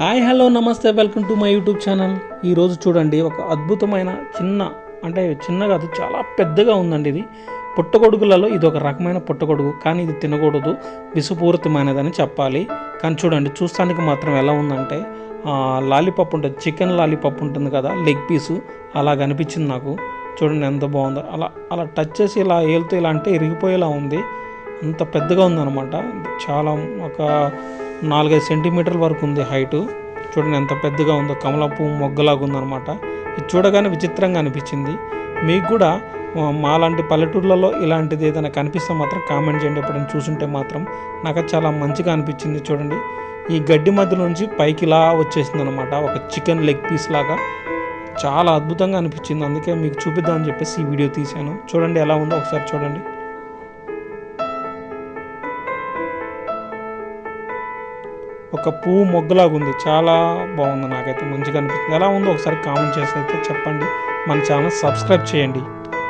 Hi hello namaste welcome to my YouTube channel. ఈరోజు చూడండి ఒక అద్భుతమైన చిన్న అంటే చిన్న కాదు చాలా పెద్దగా ఉందండి ఇది. పుట్టగొడుగులలో ఇది ఒక రకమైన పుట్టగొడుగు కానీ ఇది తినకూడదు విషపూరితమైనదని చెప్పాలి. కానీ చూడండి చూస్తానికి మాత్రం ఎలా ఉందంటే లాలీపాప్ ఉంటుంది చికెన్ లాలీపాప్ ఉంటుంది కదా లెగ్ పీసు అలా కనిపించింది నాకు. చూడండి ఎంత బాగుందో. అలా అలా టచ్ చేసి ఇలా ఏలుతూ ఇలా అంటే ఇరిగిపోయేలా ఉంది. అంత పెద్దగా ఉందన్నమాట. చాలా ఒక నాలుగైదు సెంటీమీటర్ల వరకు ఉంది హైటు. చూడండి ఎంత పెద్దగా ఉందో కమల పువ్వు మొగ్గలాగా ఉందన్నమాట. ఇది చూడగానే విచిత్రంగా అనిపించింది. మీకు కూడా మాలాంటి పల్లెటూర్లలో ఇలాంటిది ఏదైనా కనిపిస్తే మాత్రం కామెంట్ చేయండి. ఎప్పుడైనా చూసుంటే మాత్రం నాకు చాలా మంచిగా అనిపించింది చూడండి. ఈ గడ్డి మధ్య నుంచి పైకి ఇలా వచ్చేసింది అనమాట ఒక చికెన్ లెగ్ పీస్ లాగా. చాలా అద్భుతంగా అనిపించింది. అందుకే మీకు చూపిద్దామని చెప్పేసి ఈ వీడియో తీశాను. చూడండి ఎలా ఉందో ఒకసారి చూడండి. ఒక పువ్వు మొగ్గలాగా ఉంది. చాలా బాగుంది నాకైతే. మంచిగా అనిపిస్తుంది. ఎలా ఉందో ఒకసారి కామెంట్ చేసి అయితే చెప్పండి. మన ఛానల్ సబ్స్క్రైబ్ చేయండి.